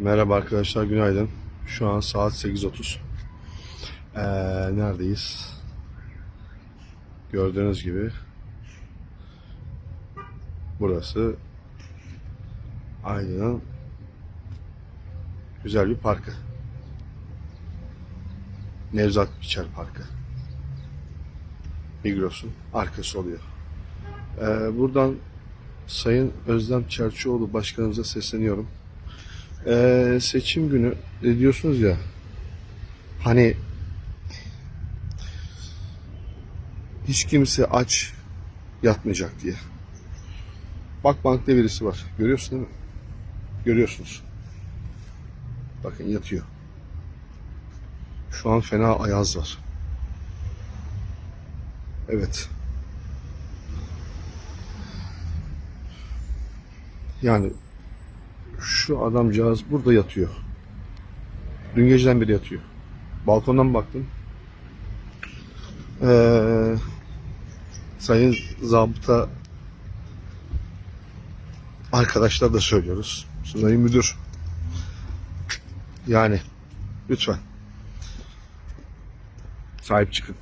Merhaba arkadaşlar, günaydın. Şu an saat 8.30. Ee, neredeyiz? Gördüğünüz gibi burası Aydın'ın güzel bir parkı. Nevzat Biçer Parkı. Migros'un arkası oluyor. Ee, buradan Sayın Özlem Çerçioğlu Başkanımıza sesleniyorum. Ee, seçim günü e, diyorsunuz ya hani hiç kimse aç yatmayacak diye. Bak bankta birisi var. Görüyorsun değil mi? Görüyorsunuz. Bakın yatıyor. Şu an fena ayaz var. Evet. Yani şu adamcağız burada yatıyor. Dün geceden beri yatıyor. Balkondan baktım. Ee, sayın zabıta arkadaşlar da söylüyoruz. Sayın müdür. Yani lütfen sahip çıkın.